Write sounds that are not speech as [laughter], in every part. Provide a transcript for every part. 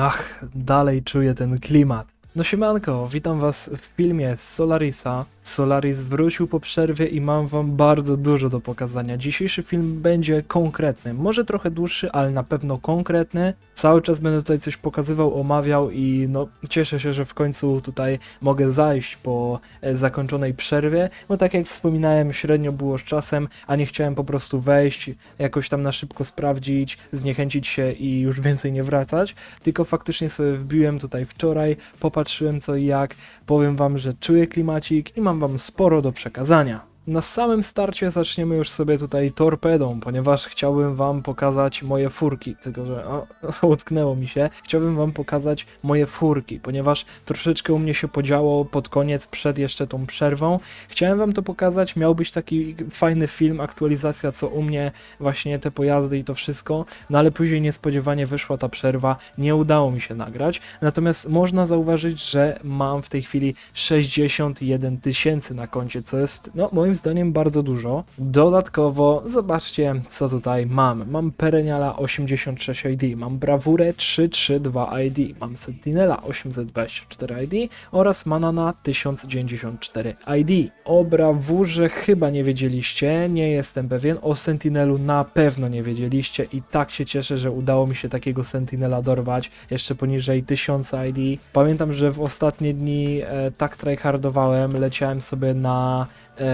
Ach, dalej czuję ten klimat. No siemanko, witam was w filmie z Solarisa. Solaris wrócił po przerwie i mam wam bardzo dużo do pokazania. Dzisiejszy film będzie konkretny, może trochę dłuższy, ale na pewno konkretny. Cały czas będę tutaj coś pokazywał, omawiał i no cieszę się, że w końcu tutaj mogę zajść po e, zakończonej przerwie, bo tak jak wspominałem, średnio było z czasem, a nie chciałem po prostu wejść, jakoś tam na szybko sprawdzić, zniechęcić się i już [laughs] więcej nie wracać, tylko faktycznie sobie wbiłem tutaj wczoraj, popatrzyłem co i jak, powiem wam, że czuję klimacik i mam wam sporo do przekazania. Na samym starcie zaczniemy już sobie tutaj torpedą, ponieważ chciałbym wam pokazać moje furki, tylko że o, [laughs] utknęło mi się. Chciałbym wam pokazać moje furki, ponieważ troszeczkę u mnie się podziało pod koniec, przed jeszcze tą przerwą. Chciałem wam to pokazać, miał być taki fajny film, aktualizacja co u mnie, właśnie te pojazdy i to wszystko, no ale później niespodziewanie wyszła ta przerwa, nie udało mi się nagrać. Natomiast można zauważyć, że mam w tej chwili 61 tysięcy na koncie, co jest, no moim zdaniem bardzo dużo. Dodatkowo zobaczcie, co tutaj mam. Mam Pereniala 86 ID, mam Brawurę 332 ID, mam Sentinela 824 ID oraz Manana 1094 ID. O Brawurze chyba nie wiedzieliście, nie jestem pewien. O Sentinelu na pewno nie wiedzieliście i tak się cieszę, że udało mi się takiego Sentinela dorwać jeszcze poniżej 1000 ID. Pamiętam, że w ostatnie dni e, tak tryhardowałem, leciałem sobie na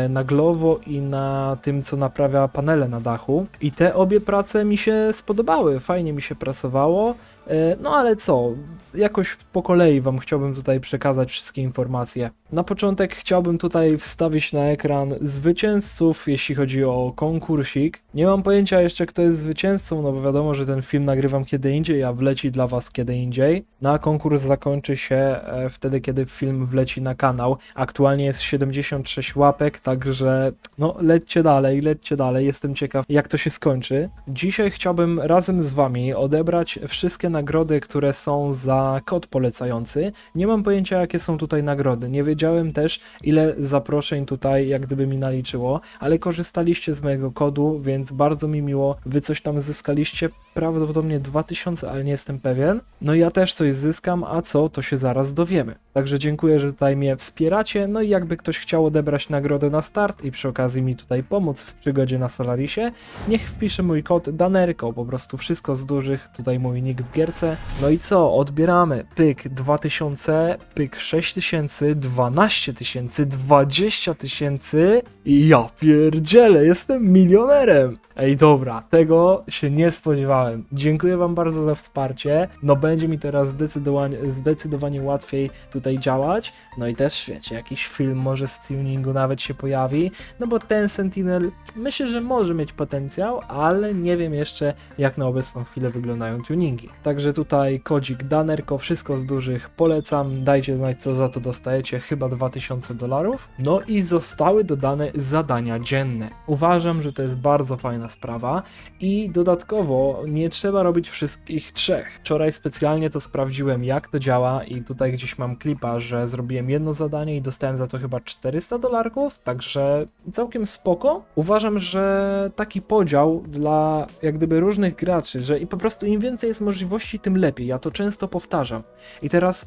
na Glovo i na tym, co naprawia panele na dachu. I te obie prace mi się spodobały, fajnie mi się pracowało. E, No ale co, jakoś po kolei Wam chciałbym tutaj przekazać wszystkie informacje. Na początek chciałbym tutaj wstawić na ekran zwycięzców, jeśli chodzi o konkursik. Nie mam pojęcia jeszcze, kto jest zwycięzcą, no bo wiadomo, że ten film nagrywam kiedy indziej, a wleci dla Was kiedy indziej. No a konkurs zakończy się e, wtedy, kiedy film wleci na kanał. Aktualnie jest 76 łapek, także no lećcie dalej, lećcie dalej. Jestem ciekaw, jak to się skończy. Dzisiaj chciałbym razem z Wami odebrać wszystkie nagrody, które są za kod polecający. Nie mam pojęcia, jakie są tutaj nagrody. Nie wiedziałem też, ile zaproszeń tutaj jak gdyby mi naliczyło, ale korzystaliście z mojego kodu, więc bardzo mi miło. Wy coś tam zyskaliście, prawdopodobnie 2000, ale nie jestem pewien. No ja też coś zyskam, a co, to się zaraz dowiemy. Także dziękuję, że tutaj mnie wspieracie. No i jakby ktoś chciał odebrać nagrodę na start i przy okazji mi tutaj pomóc w przygodzie na Solarisie, niech wpisze mój kod Danerko, po prostu wszystko z dużych, tutaj mój nick w gierce. No i co, odbieramy. Pyk 2000, pyk 6000, 12 tysięcy, 20 tysięcy i ja pierdzielę, jestem milionerem. Ej, dobra, tego się nie spodziewałem. Dziękuję Wam bardzo za wsparcie. No, będzie mi teraz zdecydowanie, zdecydowanie łatwiej tutaj działać. No i też, wiecie, jakiś film może z tuningu nawet się pojawi. No bo ten Sentinel myślę, że może mieć potencjał, ale nie wiem jeszcze, jak na obecną chwilę wyglądają tuningi. Także tutaj kodzik Danerko, wszystko z dużych polecam. Dajcie znać, co za to dostajecie. Chyba 2000 dolarów. No i zostały dodane zadania dzienne. Uważam, że to jest bardzo fajna sprawa i dodatkowo nie trzeba robić wszystkich trzech. Wczoraj specjalnie to sprawdziłem, jak to działa i tutaj gdzieś mam klipa, że zrobiłem jedno zadanie i dostałem za to chyba 400 dolarków, także całkiem spoko. Uważam, że taki podział dla jak gdyby różnych graczy, że i po prostu im więcej jest możliwości, tym lepiej. Ja to często powtarzam. I teraz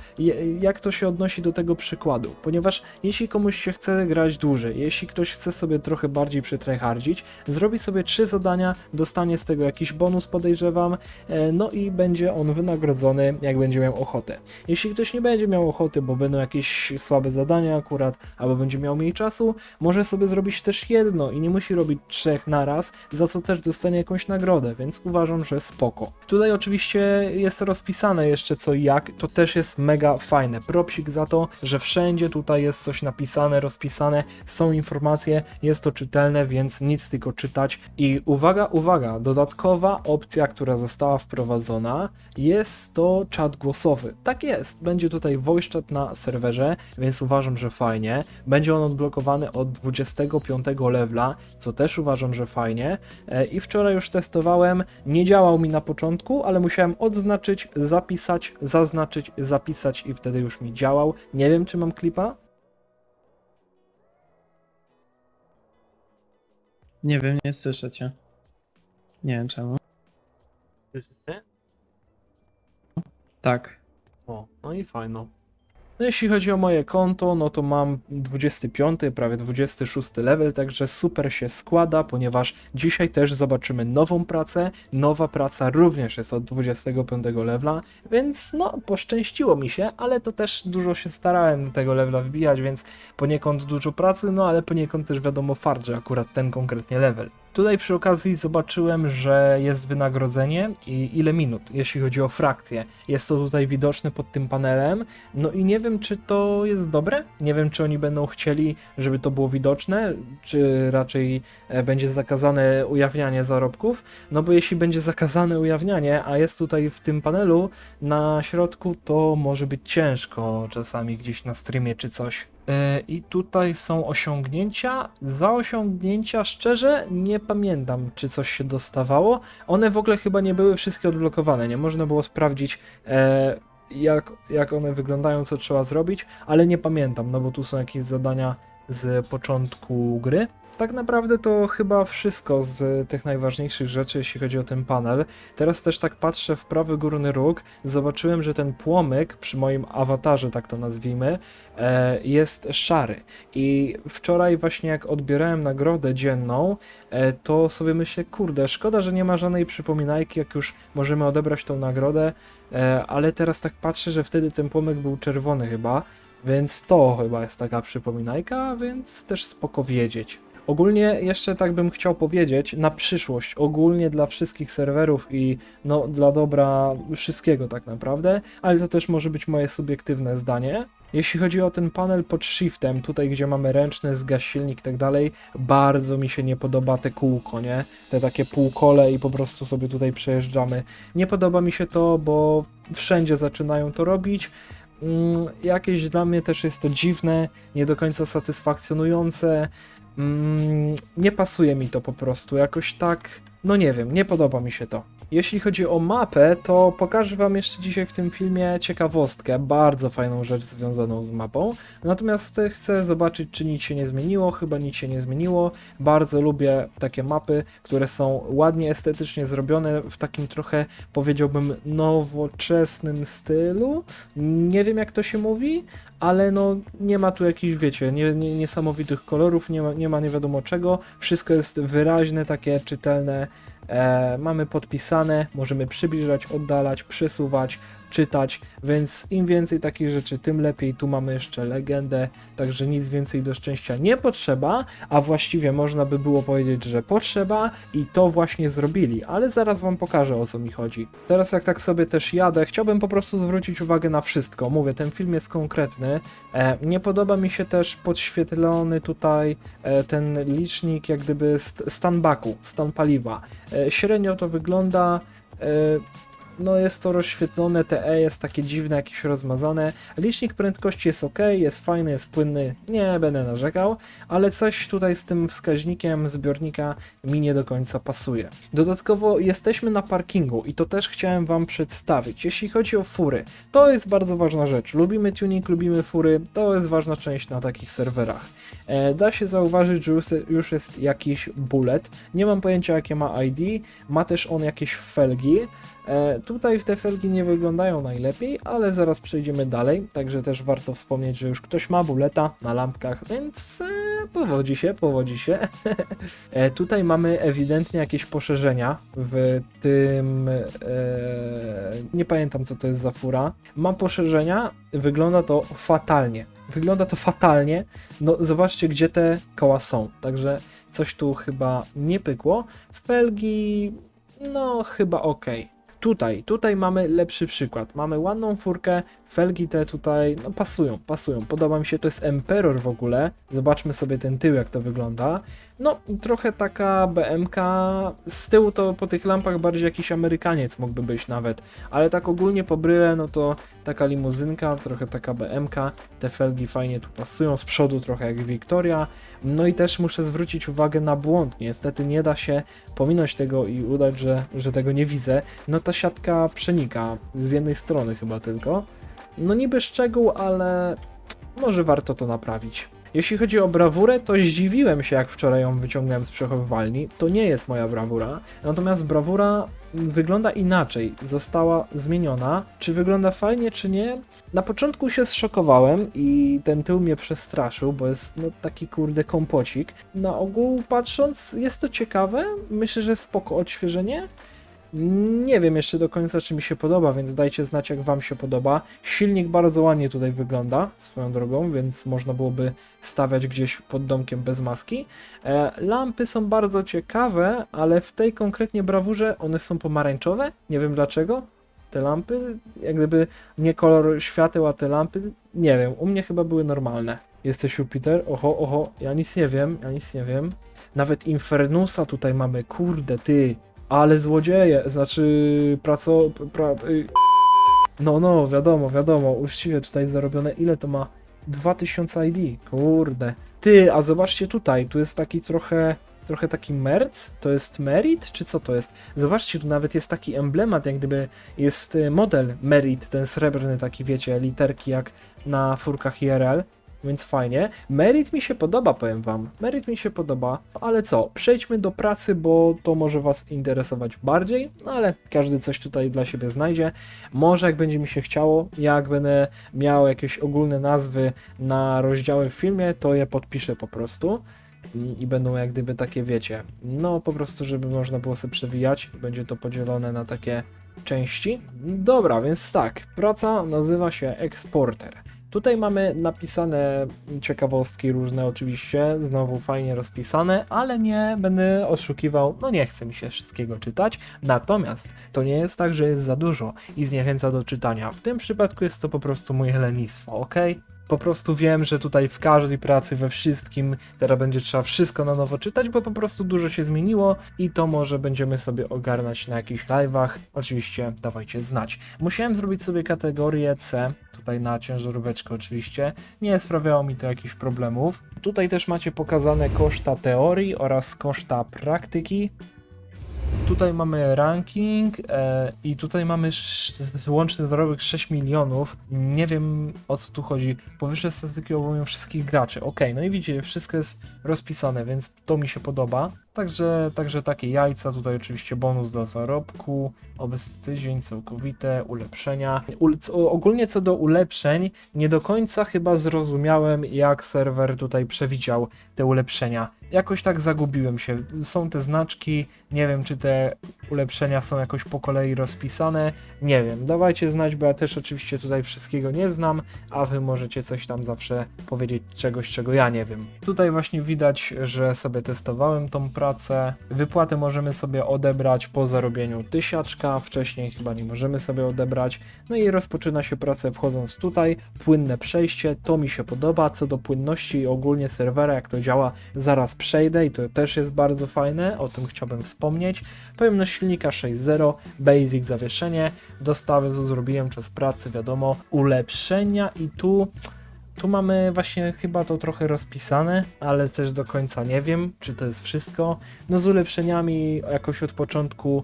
jak to się odnosi do tego przykładu? Ponieważ jeśli komuś się chce grać dłużej, jeśli ktoś chce sobie trochę bardziej przytryhardzić, zrobi sobie trzy zadania, dostanie z tego jakiś bonus, podejrzewam, e, no i będzie on wynagrodzony, jak będzie miał ochotę. Jeśli ktoś nie będzie miał ochoty, bo będą jakieś słabe zadania akurat, albo będzie miał mniej czasu, może sobie zrobić też jedno i nie musi robić trzech naraz, za co też dostanie jakąś nagrodę, więc uważam, że spoko. Tutaj oczywiście jest rozpisane jeszcze co i jak, to też jest mega fajne. Propsik za to, że wszędzie tutaj jest coś napisane, rozpisane, są informacje, jest to czytelne, więc nic tylko czytać. I uwaga, uwaga, dodatkowa opcja, która została wprowadzona, jest to czat głosowy. Tak jest, będzie tutaj voice chat na serwerze, więc uważam, że fajnie. Będzie on odblokowany od 25 levela, co też uważam, że fajnie. E, I wczoraj już testowałem, nie działał mi na początku, ale musiałem odznaczyć, zapisać, zaznaczyć, zapisać i wtedy już mi działał. Nie wiem, czy mam klipa. Nie wiem, nie słyszę cię. Nie wiem czemu. Tak. O, no i fajno. No jeśli chodzi o moje konto, no to mam 25, prawie 26 level, także super się składa, ponieważ dzisiaj też zobaczymy nową pracę. Nowa praca również jest od 25 levela, więc no poszczęściło mi się, ale to też dużo się starałem tego levela wbijać, więc poniekąd dużo pracy, no ale poniekąd też wiadomo fart, że akurat ten konkretnie level. Tutaj przy okazji zobaczyłem, że jest wynagrodzenie i ile minut, jeśli chodzi o frakcję. Jest to tutaj widoczne pod tym panelem. No i nie wiem, czy to jest dobre. Nie wiem, czy oni będą chcieli, żeby to było widoczne, czy raczej e, będzie zakazane ujawnianie zarobków. No bo jeśli będzie zakazane ujawnianie, a jest tutaj w tym panelu na środku, to może być ciężko czasami gdzieś na streamie czy coś. E, I tutaj są osiągnięcia. Za osiągnięcia szczerze nie pamiętam, czy coś się dostawało. One w ogóle chyba nie były wszystkie odblokowane. Nie można było sprawdzić, e, jak, jak one wyglądają, co trzeba zrobić, ale nie pamiętam, no bo tu są jakieś zadania z początku gry. Tak naprawdę to chyba wszystko z tych najważniejszych rzeczy, jeśli chodzi o ten panel. Teraz też tak patrzę w prawy górny róg, zobaczyłem, że ten płomyk przy moim awatarze, tak to nazwijmy, e, jest szary. I wczoraj właśnie jak odbierałem nagrodę dzienną, e, to sobie myślę, kurde, szkoda, że nie ma żadnej przypominajki, jak już możemy odebrać tą nagrodę, e, ale teraz tak patrzę, że wtedy ten płomyk był czerwony chyba, więc to chyba jest taka przypominajka, więc też spoko wiedzieć. Ogólnie jeszcze tak bym chciał powiedzieć, na przyszłość, ogólnie dla wszystkich serwerów i no dla dobra wszystkiego tak naprawdę, ale to też może być moje subiektywne zdanie. Jeśli chodzi o ten panel pod shiftem, tutaj gdzie mamy ręczny, zgaś silnik i tak dalej, bardzo mi się nie podoba te kółko, nie? Te takie półkole i po prostu sobie tutaj przejeżdżamy. Nie podoba mi się to, bo wszędzie zaczynają to robić. Mm, jakieś dla mnie też jest to dziwne, nie do końca satysfakcjonujące. Mm, nie pasuje mi to po prostu, jakoś tak, no nie wiem, nie podoba mi się to. Jeśli chodzi o mapę, to pokażę Wam jeszcze dzisiaj w tym filmie ciekawostkę, bardzo fajną rzecz związaną z mapą. Natomiast chcę zobaczyć, czy nic się nie zmieniło, chyba nic się nie zmieniło. Bardzo lubię takie mapy, które są ładnie estetycznie zrobione, w takim trochę, powiedziałbym, nowoczesnym stylu. Nie wiem, jak to się mówi, ale no nie ma tu jakichś, wiecie, nie, nie, niesamowitych kolorów, nie ma, nie ma nie wiadomo czego. Wszystko jest wyraźne, takie czytelne. E, mamy podpisane, możemy przybliżać, oddalać, przesuwać, czytać, więc im więcej takich rzeczy, tym lepiej. Tu mamy jeszcze legendę, także nic więcej do szczęścia nie potrzeba, a właściwie można by było powiedzieć, że potrzeba i to właśnie zrobili, ale zaraz wam pokażę o co mi chodzi. Teraz jak tak sobie też jadę, chciałbym po prostu zwrócić uwagę na wszystko. Mówię, ten film jest konkretny. E, nie podoba mi się też podświetlony tutaj e, ten licznik, jak gdyby st- stan baku, stan paliwa. E, średnio to wygląda. E, no jest to rozświetlone, TE jest takie dziwne, jakieś rozmazane. Licznik prędkości jest ok, jest fajny, jest płynny, nie będę narzekał, ale coś tutaj z tym wskaźnikiem zbiornika mi nie do końca pasuje. Dodatkowo jesteśmy na parkingu i to też chciałem Wam przedstawić. Jeśli chodzi o fury, to jest bardzo ważna rzecz. Lubimy tuning, lubimy fury, to jest ważna część na takich serwerach. E, da się zauważyć, że już jest jakiś bullet. Nie mam pojęcia jakie ma ID, ma też on jakieś felgi. E, tutaj te felgi nie wyglądają najlepiej, ale zaraz przejdziemy dalej, także też warto wspomnieć, że już ktoś ma buleta na lampkach, więc e, powodzi się, powodzi się. [laughs] e, tutaj mamy ewidentnie jakieś poszerzenia w tym, nie pamiętam co to jest za fura. Ma poszerzenia, wygląda to fatalnie. Wygląda to fatalnie. No zobaczcie gdzie te koła są, także coś tu chyba nie pykło. W felgi, no chyba ok. Tutaj, tutaj mamy lepszy przykład. Mamy ładną furkę, felgi te tutaj, no pasują, pasują. Podoba mi się, to jest Emperor w ogóle. Zobaczmy sobie ten tył, jak to wygląda. No, trochę taka BMK, z tyłu to po tych lampach bardziej jakiś Amerykaniec mógłby być nawet, ale tak ogólnie po bryle, no to taka limuzynka, trochę taka BMK, te felgi fajnie tu pasują, z przodu trochę jak Victoria, no i też muszę zwrócić uwagę na błąd, niestety nie da się pominąć tego i udać, że, że tego nie widzę, no ta siatka przenika, z jednej strony chyba tylko, no niby szczegół, ale może warto to naprawić. Jeśli chodzi o brawurę, to zdziwiłem się, jak wczoraj ją wyciągnąłem z przechowywalni. To nie jest moja brawura. Natomiast brawura wygląda inaczej. Została zmieniona. Czy wygląda fajnie, czy nie? Na początku się zszokowałem i ten tył mnie przestraszył, bo jest no, taki kurde kompocik. Na ogół patrząc, jest to ciekawe. Myślę, że spoko odświeżenie. Nie wiem jeszcze do końca, czy mi się podoba, więc dajcie znać, jak Wam się podoba. Silnik bardzo ładnie tutaj wygląda, swoją drogą, więc można byłoby stawiać gdzieś pod domkiem bez maski. E, lampy są bardzo ciekawe, ale w tej konkretnie brawurze one są pomarańczowe. Nie wiem dlaczego. Te lampy, jak gdyby nie kolor świateł, a te lampy, nie wiem, u mnie chyba były normalne. Jesteś Jupiter? Oho, oho, ja nic nie wiem, ja nic nie wiem. Nawet Infernusa tutaj mamy, kurde ty, ale złodzieje, znaczy praco... Pra, y, no, no, wiadomo, wiadomo, uczciwie tutaj zarobione, ile to ma? 2000 ID, kurde. Ty, a zobaczcie tutaj, tu jest taki trochę, trochę taki merc, to jest merit, czy co to jest? Zobaczcie, tu nawet jest taki emblemat, jak gdyby jest y, model merit, ten srebrny taki, wiecie, literki jak na furkach IRL. Więc fajnie. Merit mi się podoba, powiem wam. Merit mi się podoba, ale co? Przejdźmy do pracy, bo to może was interesować bardziej, no ale każdy coś tutaj dla siebie znajdzie. Może jak będzie mi się chciało, jak będę miał jakieś ogólne nazwy na rozdziały w filmie, to je podpiszę po prostu. I będą jak gdyby takie, wiecie, no po prostu, żeby można było sobie przewijać. Będzie to podzielone na takie części. Dobra, więc tak, praca nazywa się Exporter. Tutaj mamy napisane ciekawostki różne oczywiście, znowu fajnie rozpisane, ale nie będę oszukiwał, no nie chce mi się wszystkiego czytać. Natomiast to nie jest tak, że jest za dużo i zniechęca do czytania. W tym przypadku jest to po prostu moje lenistwo, ok? Po prostu wiem, że tutaj w każdej pracy, we wszystkim, teraz będzie trzeba wszystko na nowo czytać, bo po prostu dużo się zmieniło i to może będziemy sobie ogarnać na jakichś live'ach. Oczywiście dawajcie znać. Musiałem zrobić sobie kategorię C, tutaj na ciężaróweczkę oczywiście. Nie sprawiało mi to jakichś problemów. Tutaj też macie pokazane koszta teorii oraz koszta praktyki. Tutaj mamy ranking e, i tutaj mamy łączny zarobek 6 milionów. Nie wiem o co tu chodzi. Powyższe statystyki obejmują wszystkich graczy. Ok, no i widzicie, wszystko jest rozpisane, więc to mi się podoba. Także, także takie jajca, tutaj oczywiście bonus do zarobku, obecny całkowite, ulepszenia. Ul co, ogólnie co do ulepszeń, nie do końca chyba zrozumiałem, jak serwer tutaj przewidział te ulepszenia. Jakoś tak zagubiłem się. Są te znaczki, nie wiem czy te ulepszenia są jakoś po kolei rozpisane. Nie wiem, dawajcie znać, bo ja też oczywiście tutaj wszystkiego nie znam, a wy możecie coś tam zawsze powiedzieć czegoś, czego ja nie wiem. Tutaj właśnie widać, że sobie testowałem tą pracę. Wypłaty możemy sobie odebrać po zarobieniu tysiaczka, wcześniej chyba nie możemy sobie odebrać. No i rozpoczyna się praca wchodząc tutaj. Płynne przejście, to mi się podoba. Co do płynności i ogólnie serwera, jak to działa, zaraz przejdę i to też jest bardzo fajne, o tym chciałbym wspomnieć. Pojemność silnika 6.0, basic zawieszenie, dostawy tu zrobiłem czas pracy, wiadomo, ulepszenia i tu tu mamy właśnie chyba to trochę rozpisane, ale też do końca nie wiem, czy to jest wszystko. No z ulepszeniami jakoś od początku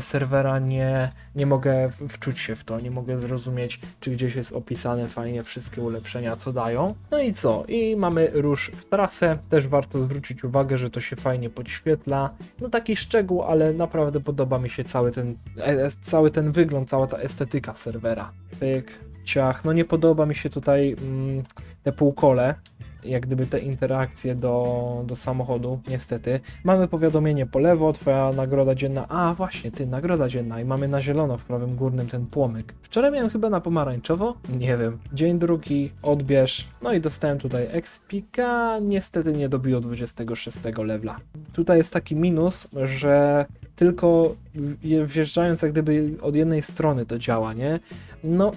serwera nie, nie mogę wczuć się w to, nie mogę zrozumieć, czy gdzieś jest opisane fajnie wszystkie ulepszenia, co dają. No i co? I mamy rusz w trasę, też warto zwrócić uwagę, że to się fajnie podświetla. No taki szczegół, ale naprawdę podoba mi się cały ten, e, cały ten wygląd, cała ta estetyka serwera. Pyk, ciach, no nie podoba mi się tutaj mm, te półkole, jak gdyby te interakcje do, do samochodu, niestety. Mamy powiadomienie po lewo, twoja nagroda dzienna, a właśnie, ty, nagroda dzienna i mamy na zielono w prawym górnym ten płomyk. Wczoraj miałem chyba na pomarańczowo, nie wiem. Dzień drugi, odbierz, no i dostałem tutaj expika, niestety nie dobiło 26 levela. Tutaj jest taki minus, że tylko wjeżdżając jak gdyby od jednej strony to działa, nie? No,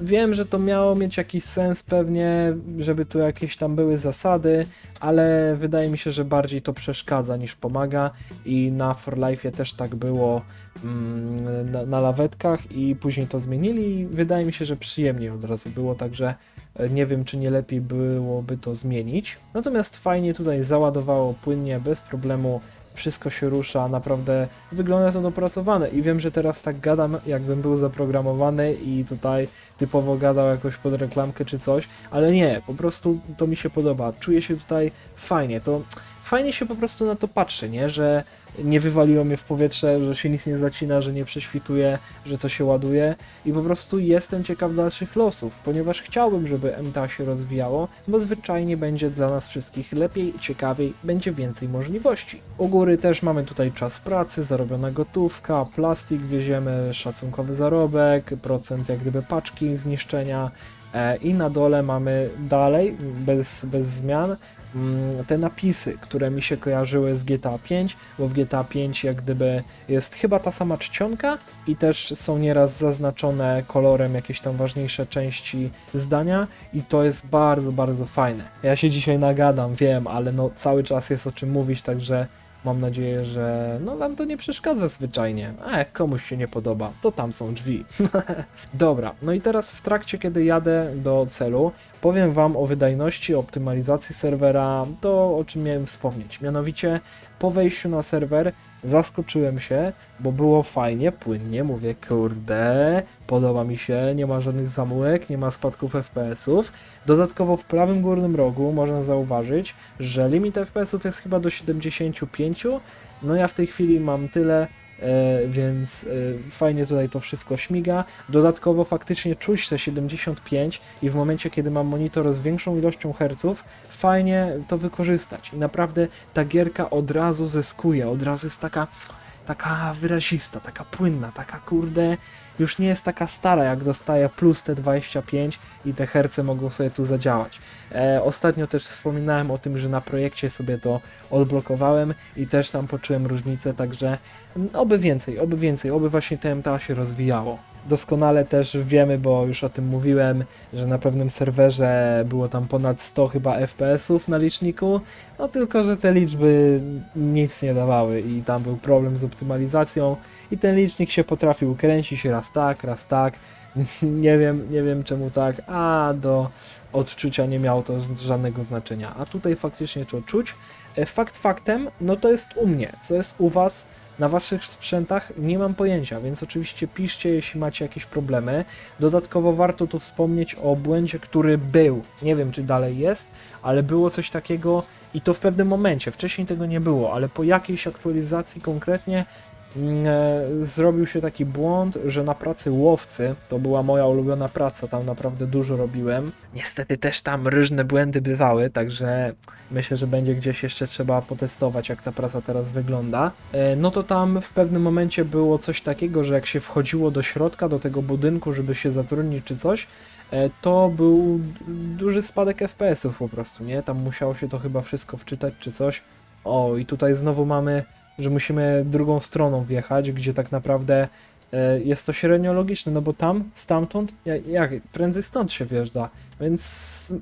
wiem, że to miało mieć jakiś sens pewnie, żeby tu jakieś tam były zasady, ale wydaje mi się, że bardziej to przeszkadza niż pomaga i na For Life'ie też tak było mm, na, na lawetkach i później to zmienili i wydaje mi się, że przyjemniej od razu było, także e, nie wiem, czy nie lepiej byłoby to zmienić. Natomiast fajnie tutaj załadowało płynnie, bez problemu wszystko się rusza, naprawdę wygląda to dopracowane. I wiem, że teraz tak gadam, jakbym był zaprogramowany i tutaj typowo gadał jakoś pod reklamkę czy coś, ale nie, po prostu to mi się podoba, czuję się tutaj fajnie, to fajnie się po prostu na to patrzy, nie, że nie wywaliło mnie w powietrze, że się nic nie zacina, że nie prześwituje, że to się ładuje i po prostu jestem ciekaw dalszych losów, ponieważ chciałbym, żeby MTA się rozwijało, bo zwyczajnie będzie dla nas wszystkich lepiej, ciekawiej, będzie więcej możliwości. U góry też mamy tutaj czas pracy, zarobiona gotówka, plastik wieziemy, szacunkowy zarobek, procent jak gdyby paczki zniszczenia e, i na dole mamy dalej, bez, bez zmian, te napisy, które mi się kojarzyły z GTA 5, bo w GTA 5 jak gdyby jest chyba ta sama czcionka i też są nieraz zaznaczone kolorem jakieś tam ważniejsze części zdania i to jest bardzo, bardzo fajne. Ja się dzisiaj nagadam, wiem, ale no cały czas jest o czym mówić, także mam nadzieję, że no nam to nie przeszkadza zwyczajnie. A jak komuś się nie podoba, to tam są drzwi. [laughs] Dobra, no i teraz w trakcie, kiedy jadę do celu, powiem Wam o wydajności, optymalizacji serwera, to o czym miałem wspomnieć. Mianowicie po wejściu na serwer zaskoczyłem się, bo było fajnie, płynnie, mówię, kurde, podoba mi się, nie ma żadnych zamułek, nie ma spadków FPS-ów. Dodatkowo w prawym górnym rogu można zauważyć, że limit FPS-ów jest chyba do 75, no ja w tej chwili mam tyle, więc e, fajnie tutaj to wszystko śmiga. Dodatkowo faktycznie czuć te 75 i w momencie, kiedy mam monitor z większą ilością herców, fajnie to wykorzystać. I naprawdę ta gierka od razu zyskuje, od razu jest taka, taka wyrazista, taka płynna, taka kurde, już nie jest taka stara, jak dostaje plus te 25 i te herce mogą sobie tu zadziałać. E, ostatnio też wspominałem o tym, że na projekcie sobie to odblokowałem i też tam poczułem różnicę, także mm, oby więcej, oby więcej, oby właśnie TMTA się rozwijało. Doskonale też wiemy, bo już o tym mówiłem, że na pewnym serwerze było tam ponad 100 chyba FPS-ów na liczniku, no tylko, że te liczby nic nie dawały i tam był problem z optymalizacją i ten licznik się potrafił kręcić raz tak, raz tak, [laughs] nie wiem, nie wiem czemu tak, a do odczucia nie miało to żadnego znaczenia, a tutaj faktycznie to czuć. E, Fakt faktem, no to jest u mnie, co jest u Was, na Waszych sprzętach nie mam pojęcia, więc oczywiście piszcie, jeśli macie jakieś problemy. Dodatkowo warto tu wspomnieć o błędzie, który był, nie wiem czy dalej jest, ale było coś takiego i to w pewnym momencie, wcześniej tego nie było, ale po jakiejś aktualizacji konkretnie zrobił się taki błąd, że na pracy łowcy, to była moja ulubiona praca, tam naprawdę dużo robiłem. Niestety też tam różne błędy bywały, także myślę, że będzie gdzieś jeszcze trzeba potestować, jak ta praca teraz wygląda. E, No to tam w pewnym momencie było coś takiego, że jak się wchodziło do środka, do tego budynku, żeby się zatrudnić czy coś, e, to był duży spadek FPS-ów po prostu, nie? Tam musiało się to chyba wszystko wczytać czy coś. O, i tutaj znowu mamy, że musimy drugą stroną wjechać, gdzie tak naprawdę e, jest to średnio logiczne, no bo tam, stamtąd, ja- jak, prędzej stąd się wjeżdża, więc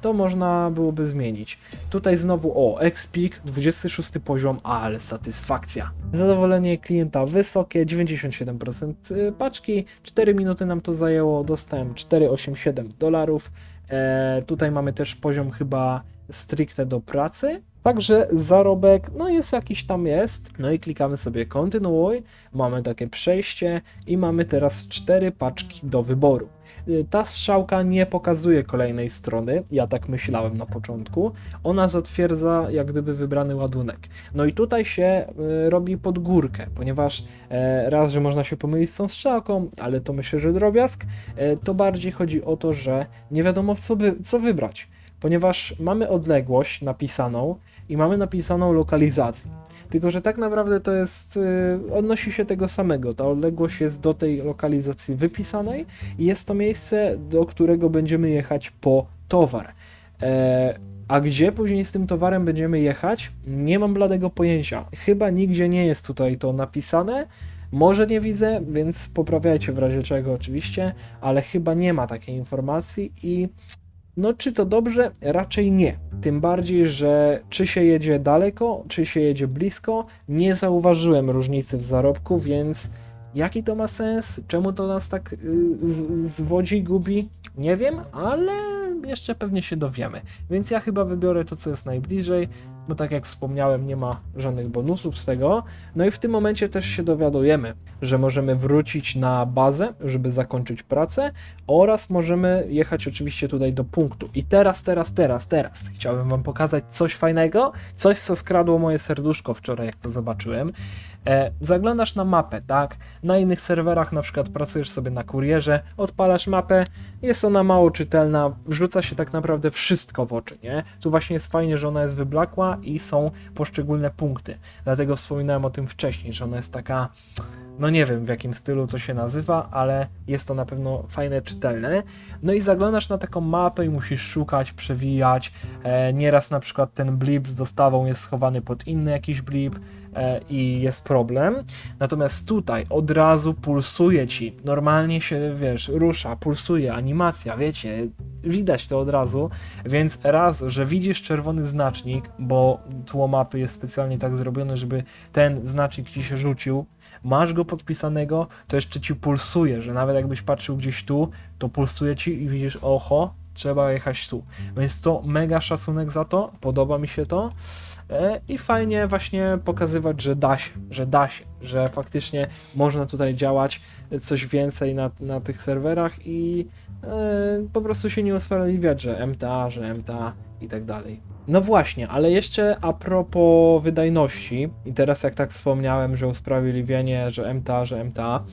to można byłoby zmienić. Tutaj znowu, o, Xpeak, 26 poziom, ale satysfakcja. Zadowolenie klienta wysokie, 97% y, paczki, 4 minuty nam to zajęło, dostałem 4,87 dolarów. E, tutaj mamy też poziom chyba stricte do pracy. Także zarobek, no jest jakiś tam jest. No i klikamy sobie kontynuuj, mamy takie przejście i mamy teraz cztery paczki do wyboru. Y, Ta strzałka nie pokazuje kolejnej strony, ja tak myślałem na początku. Ona zatwierdza jak gdyby wybrany ładunek. No i tutaj się y, robi pod górkę, ponieważ e, raz, że można się pomylić z tą strzałką, ale to myślę, że drobiazg, e, to bardziej chodzi o to, że nie wiadomo co, by, co wybrać, ponieważ mamy odległość napisaną i mamy napisaną lokalizację. Tylko, że tak naprawdę to jest, y, odnosi się tego samego. Ta odległość jest do tej lokalizacji wypisanej i jest to miejsce, do którego będziemy jechać po towar. E, a gdzie później z tym towarem będziemy jechać? Nie mam bladego pojęcia. Chyba nigdzie nie jest tutaj to napisane. Może nie widzę, więc poprawiajcie w razie czego oczywiście, ale chyba nie ma takiej informacji i no czy to dobrze? Raczej nie. Tym bardziej, że czy się jedzie daleko, czy się jedzie blisko, nie zauważyłem różnicy w zarobku, więc jaki to ma sens? Czemu to nas tak y, zwodzi, gubi? Nie wiem, ale jeszcze pewnie się dowiemy. Więc ja chyba wybiorę to, co jest najbliżej. Bo tak jak wspomniałem, nie ma żadnych bonusów z tego. No i w tym momencie też się dowiadujemy, że możemy wrócić na bazę, żeby zakończyć pracę oraz możemy jechać oczywiście tutaj do punktu. I teraz, teraz, teraz, teraz chciałbym wam pokazać coś fajnego, coś co skradło moje serduszko wczoraj, jak to zobaczyłem. E, zaglądasz na mapę, tak? Na innych serwerach na przykład pracujesz sobie na kurierze, odpalasz mapę, jest ona mało czytelna, wrzuca się tak naprawdę wszystko w oczy, nie? Tu właśnie jest fajnie, że ona jest wyblakła i są poszczególne punkty. Dlatego wspominałem o tym wcześniej, że ona jest taka, no nie wiem w jakim stylu to się nazywa, ale jest to na pewno fajne, czytelne. No i zaglądasz na taką mapę i musisz szukać, przewijać. E, nieraz na przykład ten blip z dostawą jest schowany pod inny jakiś blip i jest problem. Natomiast tutaj od razu pulsuje ci. Normalnie się, wiesz, rusza, pulsuje, animacja, wiecie, widać to od razu. Więc raz, że widzisz czerwony znacznik, bo tło mapy jest specjalnie tak zrobione, żeby ten znacznik ci się rzucił, masz go podpisanego, to jeszcze ci pulsuje, że nawet jakbyś patrzył gdzieś tu, to pulsuje ci i widzisz, oho, trzeba jechać tu. Więc to mega szacunek za to, podoba mi się to. E, I fajnie właśnie pokazywać, że da się, że da się, że faktycznie można tutaj działać coś więcej na, na tych serwerach i e, po prostu się nie usprawiedliwiać, że MTA, że MTA i tak dalej. No właśnie, ale jeszcze a propos wydajności, i teraz jak tak wspomniałem, że usprawiedliwienie, że MTA, że MTA,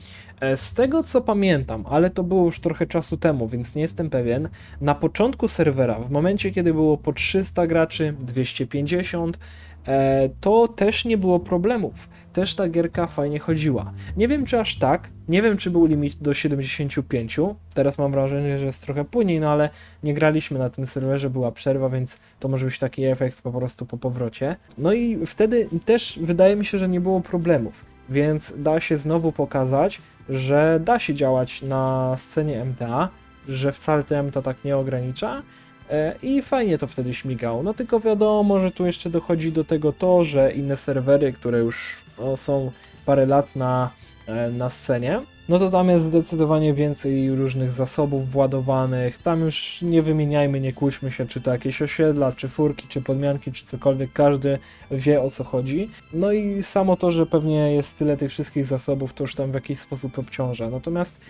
z tego co pamiętam, ale to było już trochę czasu temu, więc nie jestem pewien, na początku serwera, w momencie kiedy było po 300 graczy, 250, e, to też nie było problemów. Też ta gierka fajnie chodziła. Nie wiem czy aż tak, nie wiem czy był limit do 75, teraz mam wrażenie, że jest trochę później, no ale nie graliśmy na tym serwerze, była przerwa, więc to może być taki efekt po prostu po powrocie. No i wtedy też wydaje mi się, że nie było problemów, więc da się znowu pokazać, że da się działać na scenie MTA, że wcale to MTA tak nie ogranicza, E, I fajnie to wtedy śmigało. No tylko wiadomo, że tu jeszcze dochodzi do tego to, że inne serwery, które już no, są parę lat na, e, na scenie, no to tam jest zdecydowanie więcej różnych zasobów władowanych. Tam już nie wymieniajmy, nie kłóćmy się, czy to jakieś osiedla, czy furki, czy podmianki, czy cokolwiek. Każdy wie o co chodzi. No i samo to, że pewnie jest tyle tych wszystkich zasobów, to już tam w jakiś sposób obciąża. Natomiast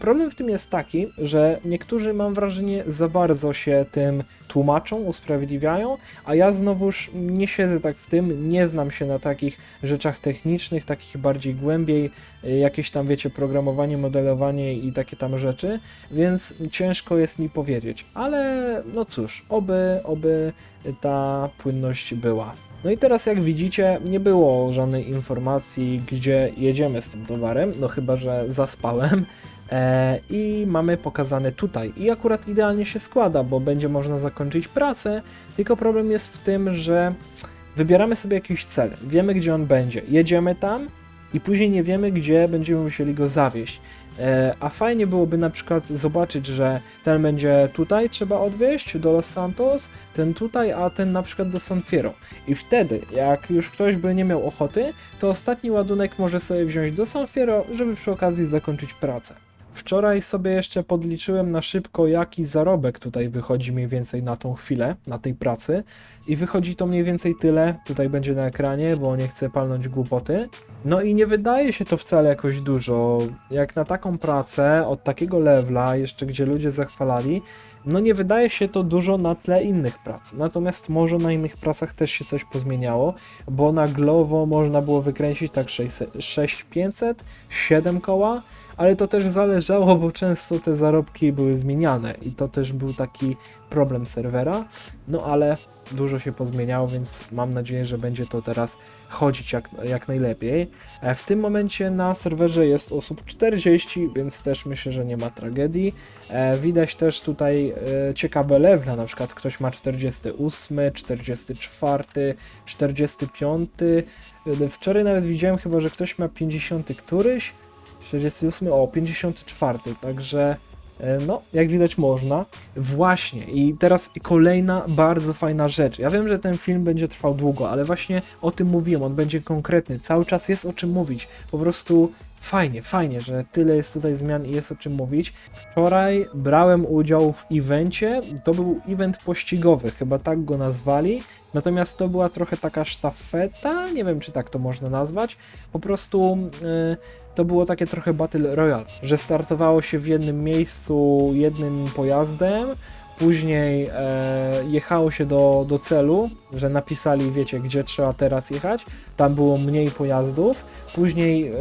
problem w tym jest taki, że niektórzy, mam wrażenie, za bardzo się tym tłumaczą, usprawiedliwiają, a ja znowuż nie siedzę tak w tym, nie znam się na takich rzeczach technicznych, takich bardziej głębiej, y, jakieś tam, wiecie, programowanie, modelowanie i takie tam rzeczy, więc ciężko jest mi powiedzieć, ale no cóż, oby, oby ta płynność była. No i teraz jak widzicie, nie było żadnej informacji, gdzie jedziemy z tym towarem, no chyba, że zaspałem. E, I mamy pokazane tutaj. I akurat idealnie się składa, bo będzie można zakończyć pracę, tylko problem jest w tym, że wybieramy sobie jakiś cel, wiemy gdzie on będzie, jedziemy tam i później nie wiemy, gdzie będziemy musieli go zawieźć. E, a fajnie byłoby na przykład zobaczyć, że ten będzie tutaj trzeba odwieźć do Los Santos, ten tutaj, a ten na przykład do San Fierro. I wtedy, jak już ktoś by nie miał ochoty, to ostatni ładunek może sobie wziąć do San Fierro, żeby przy okazji zakończyć pracę. Wczoraj sobie jeszcze podliczyłem na szybko, jaki zarobek tutaj wychodzi mniej więcej na tą chwilę, na tej pracy. I wychodzi to mniej więcej tyle, tutaj będzie na ekranie, bo nie chcę palnąć głupoty. No i nie wydaje się to wcale jakoś dużo. Jak na taką pracę, od takiego levela, jeszcze gdzie ludzie zachwalali, no nie wydaje się to dużo na tle innych prac. Natomiast może na innych pracach też się coś pozmieniało, bo na Glovo można było wykręcić tak 600 6500, 7 koła, ale to też zależało, bo często te zarobki były zmieniane i to też był taki problem serwera. No ale dużo się pozmieniało, więc mam nadzieję, że będzie to teraz chodzić jak, jak najlepiej. E, W tym momencie na serwerze jest osób 40, więc też myślę, że nie ma tragedii. E, Widać też tutaj e, ciekawe levela, na przykład ktoś ma 48, 44, 45. E, Wczoraj nawet widziałem chyba, że ktoś ma 50 któryś. 48, o 54, także e, no, jak widać można. Właśnie, i teraz kolejna bardzo fajna rzecz. Ja wiem, że ten film będzie trwał długo, ale właśnie o tym mówiłem, on będzie konkretny, cały czas jest o czym mówić. Po prostu fajnie, fajnie, że tyle jest tutaj zmian i jest o czym mówić. Wczoraj brałem udział w evencie, to był event pościgowy, chyba tak go nazwali Natomiast to była trochę taka sztafeta, nie wiem czy tak to można nazwać. Po prostu y, to było takie trochę Battle Royale, że startowało się w jednym miejscu jednym pojazdem, później e, jechało się do, do celu, że napisali, wiecie, gdzie trzeba teraz jechać. Tam było mniej pojazdów. Później e,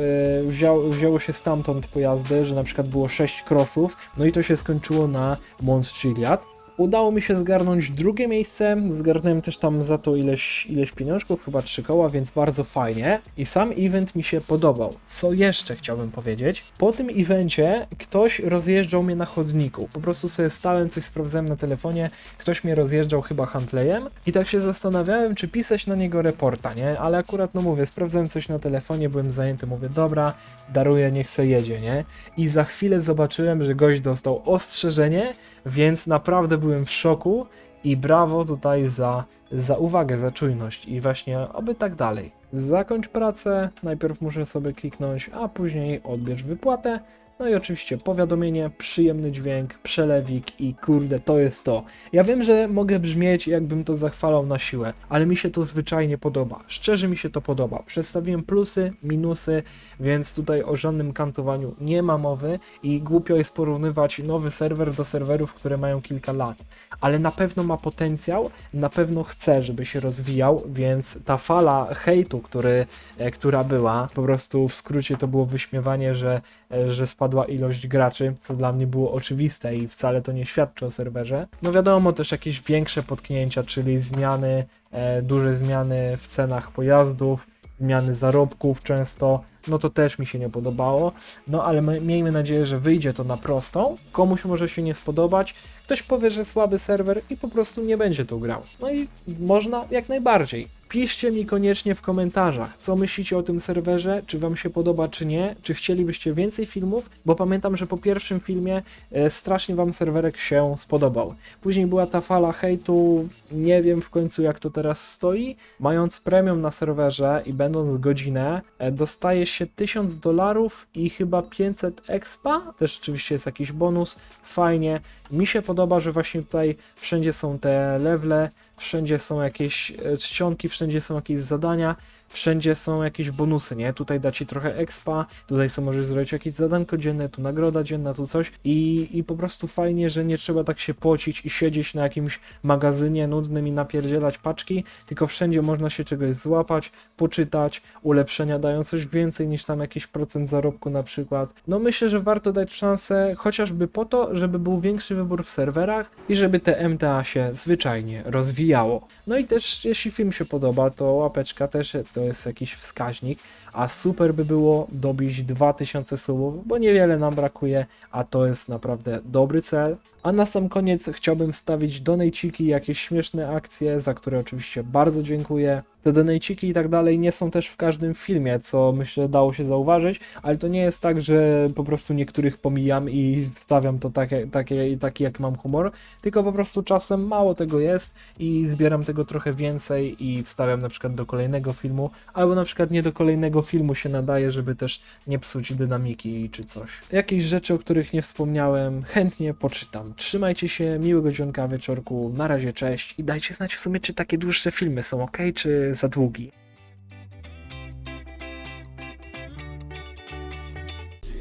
wzięło się stamtąd pojazdy, że na przykład było 6 crossów, no i to się skończyło na Mont Chiliad. Udało mi się zgarnąć drugie miejsce, zgarnąłem też tam za to ileś, ileś pieniążków, chyba trzy koła, więc bardzo fajnie. I sam event mi się podobał. Co jeszcze chciałbym powiedzieć? Po tym evencie ktoś rozjeżdżał mnie na chodniku. Po prostu sobie stałem, coś sprawdzałem na telefonie, ktoś mnie rozjeżdżał chyba handlejem i tak się zastanawiałem, czy pisać na niego reporta, nie? Ale akurat, no mówię, sprawdzałem coś na telefonie, byłem zajęty, mówię, dobra, daruję, niech se jedzie, nie? I za chwilę zobaczyłem, że gość dostał ostrzeżenie, więc naprawdę byłem w szoku i brawo tutaj za, za uwagę, za czujność i właśnie oby tak dalej. Zakończ pracę, najpierw muszę sobie kliknąć, a później odbierz wypłatę. No i oczywiście powiadomienie, przyjemny dźwięk, przelewik i kurde, to jest to. Ja wiem, że mogę brzmieć jakbym to zachwalał na siłę, ale mi się to zwyczajnie podoba. Szczerze mi się to podoba. Przedstawiłem plusy, minusy, więc tutaj o żadnym kantowaniu nie ma mowy i głupio jest porównywać nowy serwer do serwerów, które mają kilka lat. Ale na pewno ma potencjał, na pewno chce, żeby się rozwijał, więc ta fala hejtu, który, e, która była, po prostu w skrócie to było wyśmiewanie, że, e, że spadła ilość graczy, co dla mnie było oczywiste i wcale to nie świadczy o serwerze. No wiadomo też jakieś większe potknięcia, czyli zmiany, e, duże zmiany w cenach pojazdów, zmiany zarobków często, no to też mi się nie podobało. No ale my, miejmy nadzieję, że wyjdzie to na prostą. Komuś może się nie spodobać, ktoś powie, że słaby serwer i po prostu nie będzie tu grał. No i można jak najbardziej. Piszcie mi koniecznie w komentarzach, co myślicie o tym serwerze, czy wam się podoba, czy nie, czy chcielibyście więcej filmów, bo pamiętam, że po pierwszym filmie e, strasznie wam serwerek się spodobał. Później była ta fala hejtu, nie wiem w końcu jak to teraz stoi. Mając premium na serwerze i będąc godzinę, e, dostaje się 1000 dolarów i chyba 500 expa, też oczywiście jest jakiś bonus, fajnie. Mi się podoba, że właśnie tutaj wszędzie są te levele, wszędzie są jakieś e, czcionki, wszędzie są jakieś zadania, wszędzie są jakieś bonusy, nie? Tutaj da ci trochę expa, tutaj sobie możesz zrobić jakieś zadanko dzienne, tu nagroda dzienna, tu coś i, i po prostu fajnie, że nie trzeba tak się pocić i siedzieć na jakimś magazynie nudnym i napierdzielać paczki, tylko wszędzie można się czegoś złapać, poczytać, ulepszenia dają coś więcej niż tam jakiś procent zarobku na przykład. No myślę, że warto dać szansę chociażby po to, żeby był większy wybór w serwerach i żeby te MTA się zwyczajnie rozwijało. No i też jeśli film się podoba, to łapeczka też to jest jakiś wskaźnik, a super by było dobić 2000 subów, bo niewiele nam brakuje, a to jest naprawdę dobry cel. A na sam koniec chciałbym wstawić donejciki, jakieś śmieszne akcje, za które oczywiście bardzo dziękuję. Te donejciki i tak dalej nie są też w każdym filmie, co myślę dało się zauważyć, ale to nie jest tak, że po prostu niektórych pomijam i wstawiam to takie, takie, taki jak mam humor, tylko po prostu czasem mało tego jest i zbieram tego trochę więcej i wstawiam na przykład do kolejnego filmu, albo na przykład nie do kolejnego filmu się nadaje, żeby też nie psuć dynamiki czy coś. Jakieś rzeczy, o których nie wspomniałem, chętnie poczytam. Trzymajcie się, miłego dzionka wieczorku, na razie cześć i dajcie znać w sumie, czy takie dłuższe filmy są ok, czy za długi.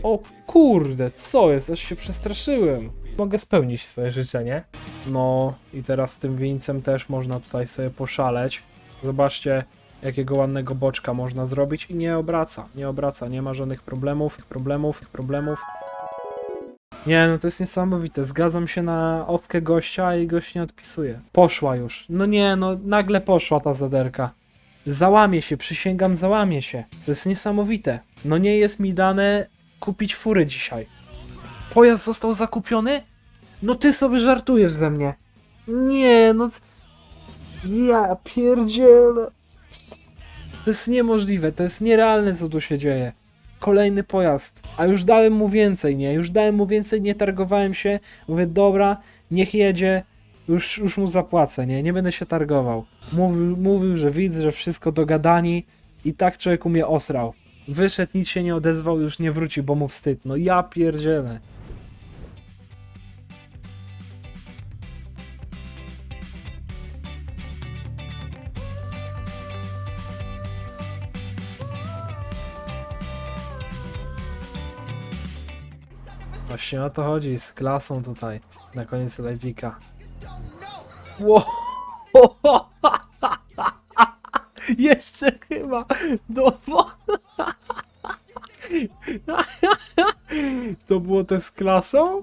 O kurde, co jest? Aż się przestraszyłem. Mogę spełnić swoje życzenie. No i teraz z tym wincem też można tutaj sobie poszaleć. Zobaczcie, jakiego ładnego boczka można zrobić i nie obraca, nie obraca, nie ma żadnych problemów, problemów, problemów. Nie, no to jest niesamowite. Zgadzam się na owkę gościa i gość nie odpisuje. Poszła już. No nie, no nagle poszła ta zaderka. Załamie się, przysięgam, załamie się. To jest niesamowite. No nie jest mi dane kupić fury dzisiaj. Pojazd został zakupiony? No ty sobie żartujesz ze mnie. Nie, no... Ja pierdzielę. To jest niemożliwe, to jest nierealne co tu się dzieje. Kolejny pojazd. A już dałem mu więcej, nie? Już dałem mu więcej, nie targowałem się. Mówię, dobra, niech jedzie. Już, już mu zapłacę, nie? Nie będę się targował. Mówił, mówił, że widzę, że wszystko dogadani. I tak człowieku mnie osrał. Wyszedł, nic się nie odezwał, już nie wróci, bo mu wstyd. No ja pierdzielę. Właśnie o to chodzi, z klasą tutaj, na koniec live'ika. Wow. [laughs] Jeszcze chyba do [laughs] To było te z klasą?